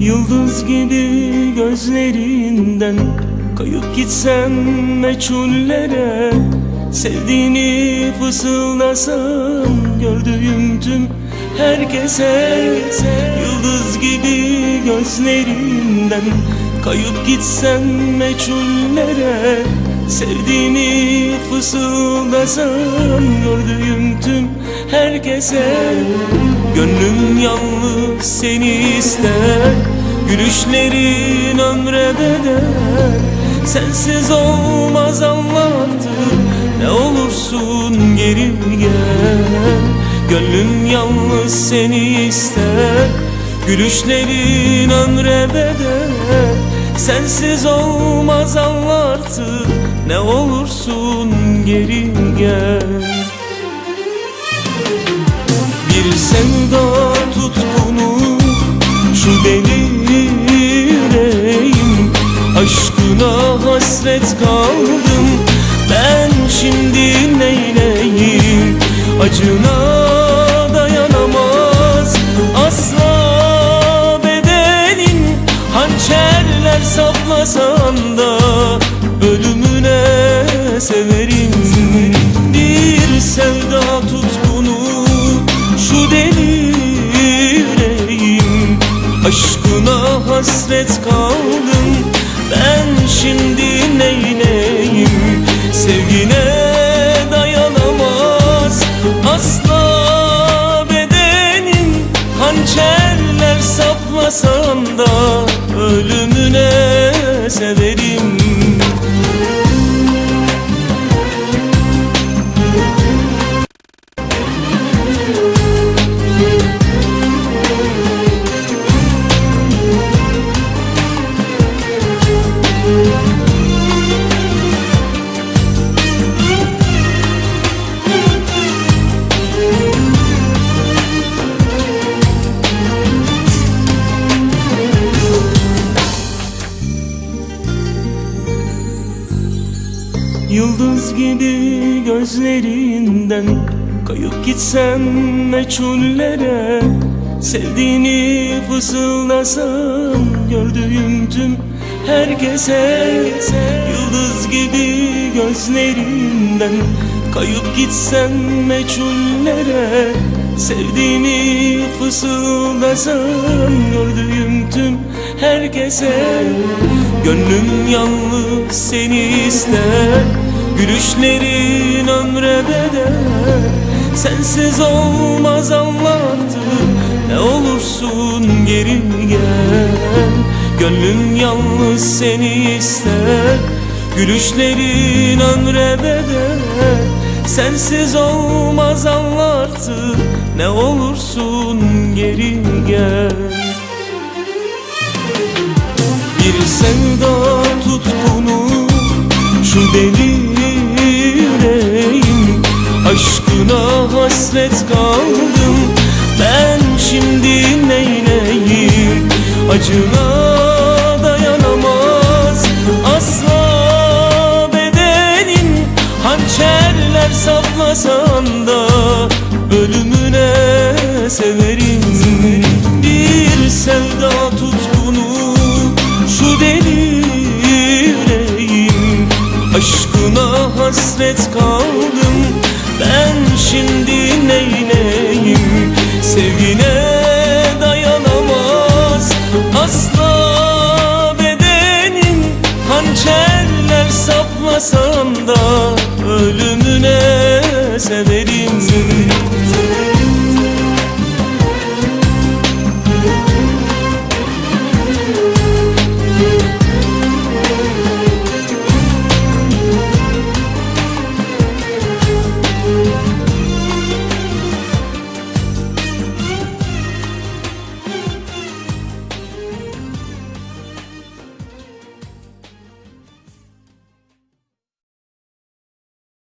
Yıldız gibi gözlerinden Kayıp gitsem meçhullere Sevdiğini fısıldasam Gördüğüm tüm herkese Yıldız gibi gözlerinden Kayıp gitsem meçhullere Sevdiğini fısıldasam Gördüğüm tüm herkese Gönlüm yalnız seni ister Gülüşlerin ömre bedel. Sensiz olmaz anlattı Ne olursun geri gel Gönlüm yalnız seni ister. Gülüşlerin ömre bedel. Sensiz olmaz anlattı Ne olursun geri gel. Bir sevda tutkunu Şu deli yüreğim. Aşkına hasret kaldım severim. Bir sevda tutkunu Şu deli yüreğim Aşkına hasret kaldım Ben şimdi neyleyim? Sevgine dayanamaz Asla bedenim. Hançerler saplasan da Ölümüne severim Yıldız gibi gözlerinden Kayıp gitsem meçhullere Sevdiğini fısıldasam Gördüğüm tüm herkese Yıldız gibi gözlerinden Kayıp gitsem meçhullere Sevdiğini fısıldasam Gördüğüm tüm herkese Gönlüm yalnız seni ister Gülüşlerin ömre bedel. Sensiz olmaz anlattı. Ne olursun geri gel. Gönlüm yalnız seni ister. Gülüşlerin ömre bedel. Sensiz olmaz anlattı. Ne olursun geri gel. Bir sevda tutkunu Şu deli hasret kaldım. Ben şimdi neyleyim? Acına dayanamaz. Asla bedenin Hançerler saplasan da Ölümüne severim. Bir sevda tutkunu şu deli yüreğim. Aşkına hasret kaldım Saplasan da Ölümüne severim